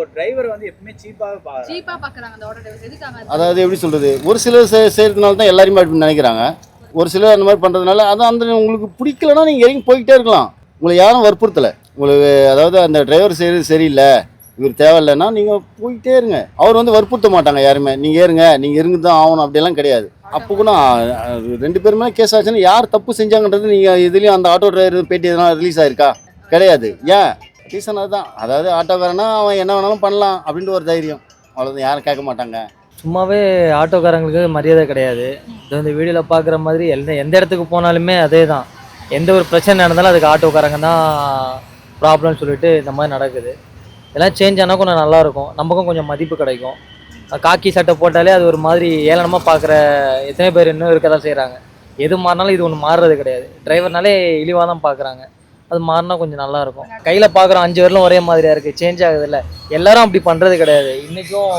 ஒரு டிரைவர் வந்து எப்பவுமே சீப்பாவே பாக்குறாங்க சீப்பா பாக்குறாங்க அந்த ஆட்டோ டிரைவர் எதுக்காக அதாவது எப்படி சொல்கிறது ஒரு சிலர் செ- செய்கிறதுனால தான் எல்லாருமே அப்படி நினைக்கிறாங்க. ஒரு சிலர் அந்த மாதிரி பண்ணுறதுனால அதான் அந்த உங்களுக்கு பிடிக்கலன்னா நீங்கள் இறங்கி போய்கிட்டே இருக்கலாம். உங்களை யாரும் வற்புறுத்தலை. உங்களுக்கு அதாவது அந்த டிரைவர் செய்கிறது சரியில்லை. இவர் தேவையில்லைன்னா நீங்கள் போயிட்டே இருங்க. அவர் வந்து வற்புறுத்த மாட்டாங்க யாருமே. நீங்கள் ஏறுங்க நீங்கள் இருந்து தான் ஆகணும். அப்படியெல்லாம் கிடையாது. அப்போ கூட ரெண்டு பேருமே கேஸ் ஆச்சுன்னா யார் தப்பு செஞ்சாங்கன்றது நீங்கள் இதுலேயும் அந்த ஆட்டோ டிரைவர் பேட்டி எதனா ரிலீஸ் ஆயிருக்கா? கிடையாது. ஏன்? ரீசன் அதுதான். அதாவது ஆட்டோக்காரனா அவன் என்ன வேணாலும் பண்ணலாம் அப்படின்ட்டு ஒரு தைரியம். அவ்வளோதான் யாரும் கேட்க மாட்டாங்க. சும்மாவே ஆட்டோக்காரங்களுக்கு மரியாதை கிடையாது. இது இந்த வீடியோவில் பார்க்குற மாதிரி எந்த எந்த இடத்துக்கு போனாலுமே அதே தான் எந்த ஒரு பிரச்சனை நடந்தாலும் அதுக்கு ஆட்டோக்காரங்க தான் ப்ராப்ளம்னு சொல்லிட்டு இந்த மாதிரி நடக்குது. இதெல்லாம் சேஞ்ச் ஆனால் கொஞ்சம் நல்லாயிருக்கும் நமக்கும் கொஞ்சம் மதிப்பு கிடைக்கும். காக்கி சட்டை போட்டாலே அது ஒரு மாதிரி ஏளனமாக பார்க்குற எத்தனை பேர் இன்னும் இருக்க தான் செய்கிறாங்க எது மாறினாலும் இது ஒன்று மாறுறது கிடையாது. டிரைவர்னாலே இழிவாக தான் பார்க்குறாங்க அது மாறினா கொஞ்சம் நல்லாயிருக்கும். கையில் பார்க்குறோம் அஞ்சு வரலும் ஒரே மாதிரியாக இருக்குது சேஞ்ச் ஆகுதில்ல. எல்லாரும் அப்படி பண்ணுறது கிடையாது. இன்றைக்கும்